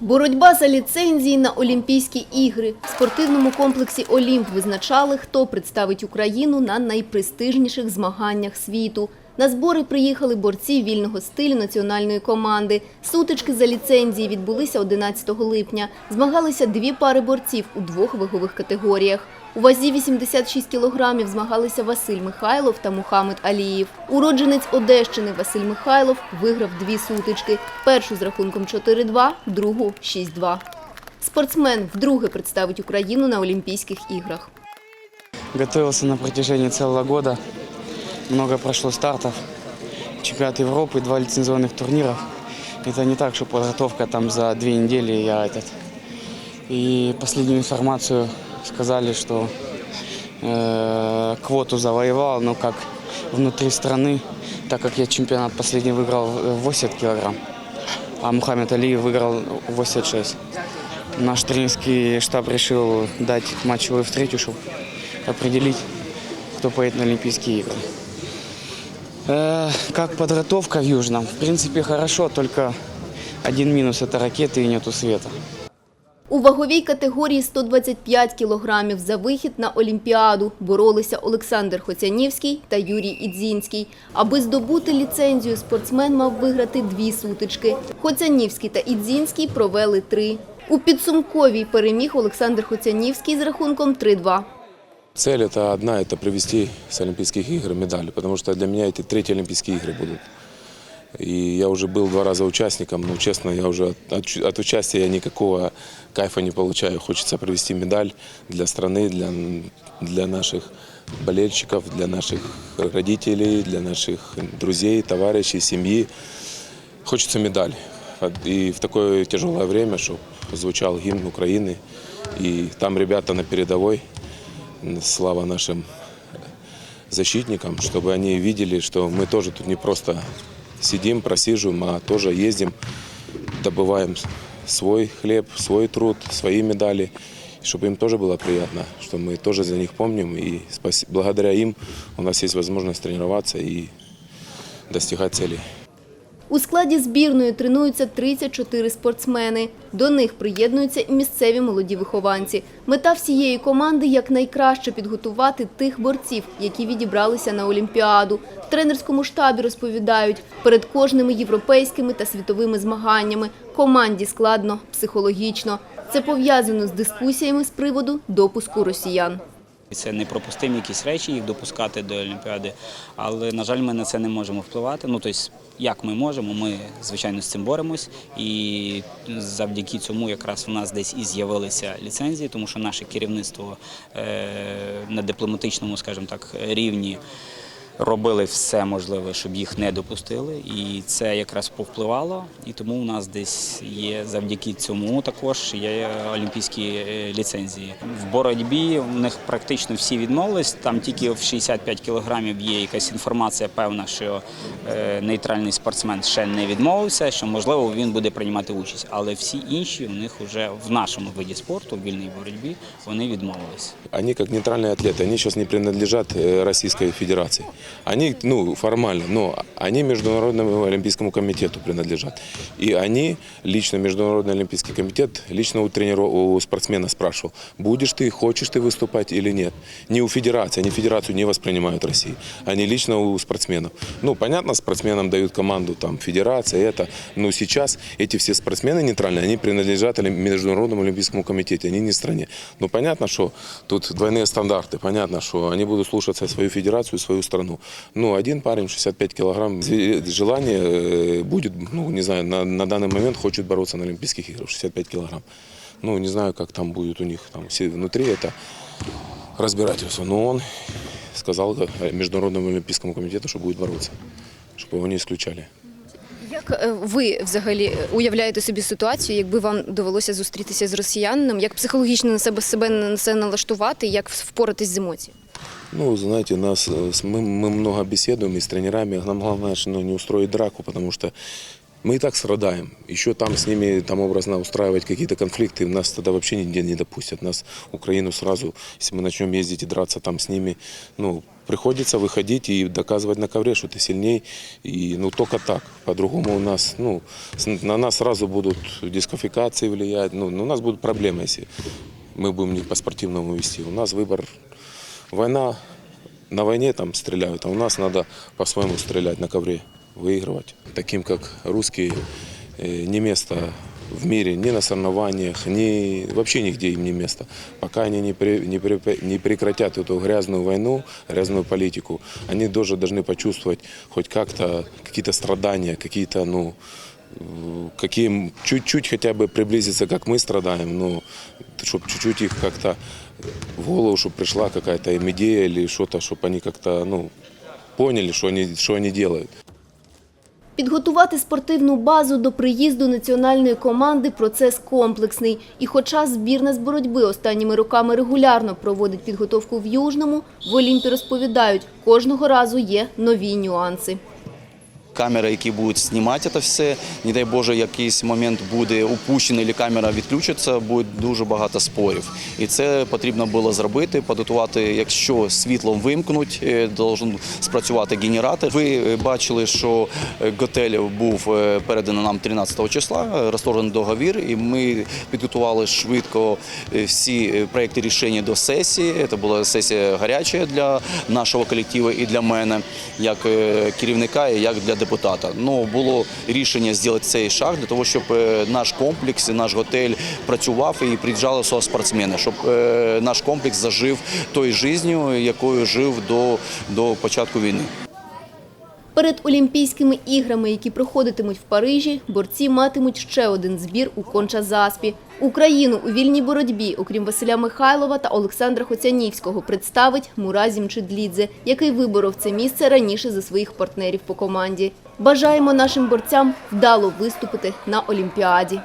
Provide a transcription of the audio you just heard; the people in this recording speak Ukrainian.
Боротьба за ліцензії на Олімпійські ігри. В спортивному комплексі Олімп визначали, хто представить Україну на найпрестижніших змаганнях світу. На збори приїхали борці вільного стилю національної команди. Сутички за ліцензії відбулися 11 липня. Змагалися дві пари борців у двох вагових категоріях. У вазі 86 кілограмів змагалися Василь Михайлов та Мухамед Алієв. Уродженець Одещини Василь Михайлов виграв дві сутички. Першу з рахунком 4-2, другу 6-2. Спортсмен вдруге представить Україну на Олімпійських іграх. Готовился на протяжении целого года. Много прошло стартов. Чемпионат Европы, два лицензионных турниров. Это не так, что подготовка там за две недели я этот. И последнюю информацию сказали, что э, квоту завоевал, но как внутри страны, так как я чемпионат последний выиграл в 80 килограмм, а Мухаммед Алиев выиграл 86. Наш тренерский штаб решил дать матчевую встречу, чтобы определить, кто поедет на Олимпийские игры. Э, как подготовка в Южном? В принципе, хорошо, только один минус – это ракеты и нету света. У ваговій категорії 125 кілограмів за вихід на Олімпіаду боролися Олександр Хоцянівський та Юрій Ідзінський. Аби здобути ліцензію, спортсмен мав виграти дві сутички. Хоцянівський та Ідзінський провели три. У підсумковій переміг Олександр Хоцянівський з рахунком 3-2. Цель это одна, это привести с Олимпийских игр медали, потому что для меня эти третьи Олимпийские игры будут. И я уже был два раза участником, но честно, я уже от, от- участия я никакого кайфа не получаю. Хочется привести медаль для страны, для, для наших болельщиков, для наших родителей, для наших друзей, товарищей, семьи. Хочется медаль. И в такое тяжелое время, чтобы звучал гимн Украины. И там ребята на передовой. Слава нашим защитникам, чтобы они видели, что мы тоже тут не просто сидим, просиживаем, а тоже ездим, добываем свой хлеб, свой труд, свои медали, И чтобы им тоже было приятно, что мы тоже за них помним, и спаси- благодаря им у нас есть возможность тренироваться и достигать целей. У складі збірної тренуються 34 спортсмени. До них приєднуються і місцеві молоді вихованці. Мета всієї команди – якнайкраще підготувати тих борців, які відібралися на Олімпіаду. В тренерському штабі розповідають, перед кожними європейськими та світовими змаганнями команді складно психологічно. Це пов'язано з дискусіями з приводу допуску росіян. Це непропустимі якісь речі, їх допускати до Олімпіади. Але, на жаль, ми на це не можемо впливати. Ну, тобто, як ми можемо, ми, звичайно, з цим боремось. І завдяки цьому якраз у нас десь і з'явилися ліцензії, тому що наше керівництво е, на дипломатичному, скажімо так, рівні Робили все можливе, щоб їх не допустили, і це якраз повпливало. І тому у нас десь є завдяки цьому також є олімпійські е, ліцензії. В боротьбі у них практично всі відмовились. Там тільки в 65 кілограмів є якась інформація певна, що е, нейтральний спортсмен ще не відмовився, що можливо він буде приймати участь. Але всі інші у них вже в нашому виді спорту, в вільній боротьбі, вони відмовились. Они как нейтральные атлеты, они сейчас не принадлежат э, Российской Федерации. Они, ну, формально, но они Международному Олимпийскому комитету принадлежат. И они, лично Международный Олимпийский комитет, лично у тренера, у спортсмена спрашивал, будешь ты, хочешь ты выступать или нет. Не у федерации, они федерацию не воспринимают России. Они лично у спортсменов. Ну, понятно, спортсменам дают команду, там, федерация, это. Но сейчас эти все спортсмены нейтральные, они принадлежат Международному Олимпийскому комитету, они не стране. Ну, понятно, что тут двойные стандарты, понятно, что они будут слушаться свою федерацию, свою страну. Ну, один парень, 65 килограмм, зв- желание э, будет, ну, не знаю, на, на данный момент хочет бороться на Олимпийских играх, 65 килограмм. Ну, не знаю, как там будет у них, там, все внутри это разбирательство. Но он сказал э, Международному Олимпийскому комитету, что будет бороться, чтобы его не исключали. Як е, ви взагалі уявляєте собі ситуацію, якби вам довелося зустрітися з росіянином, як психологічно на себе себе на це налаштувати, як впоратись з емоціями? Ну, знаете, нас, э, мы, мы много беседуем и с тренерами. Нам главное, что, ну, не устроить драку, потому что Мы и так страдаем. Еще там с ними, там образно устраивать какие-то конфликты, нас тогда вообще нигде не допустят. Нас, Украину сразу, если мы начнем ездить и драться там с ними, ну, приходится выходить и доказывать на ковре, что ты сильней. И, ну, только так. По-другому у нас, ну, на нас сразу будут дисквалификации влиять. Ну, ну, у нас будут проблемы, если мы будем не по-спортивному вести. У нас выбор война, на войне там стреляют, а у нас надо по-своему стрелять на ковре, выигрывать. Таким как русские, э, не место в мире, ни на соревнованиях, ни вообще нигде им не место. Пока они не, при- не, при- не прекратят эту грязную войну, грязную политику, они тоже должны почувствовать хоть как-то какие-то страдания, какие-то, ну, э, каким чуть-чуть хотя бы приблизиться, как мы страдаем, ну, чтобы чуть-чуть их как-то в голову, чтобы пришла какая-то им идея или что-то, чтобы они как-то, ну, поняли, что они, что они делают. Підготувати спортивну базу до приїзду національної команди – процес комплексний. І хоча збірна з боротьби останніми роками регулярно проводить підготовку в Южному, в Олімпі розповідають, кожного разу є нові нюанси. камери, які будуть знімати це все. Не дай Боже, якийсь момент буде упущений, або камера відключиться, буде дуже багато спорів. І це потрібно було зробити, підготувати, якщо світло вимкнуть, е, должен спрацювати генератор. Ви е, бачили, що е, готель був переданий нам 13 числа, розторгнений договір, і ми підготували швидко всі проекти рішення до сесії. Це була сесія гаряча для нашого колективу і для мене, як керівника і як для депутата. Ну було рішення зробити цей шаг для того, щоб е, наш комплекс, наш готель працював і приїжджали со спортсмени, щоб е, наш комплекс зажив тою життю, якою жив до, до початку війни. Перед Олімпійськими іграми, які проходитимуть в Парижі, борці матимуть ще один збір у Конча-Заспі. Україну у вільній боротьбі, окрім Василя Михайлова та Олександра Хоцянівського, представить Муразім Чидлідзе, який виборов це місце раніше за своїх партнерів по команді. Бажаємо нашим борцям вдало виступити на Олімпіаді.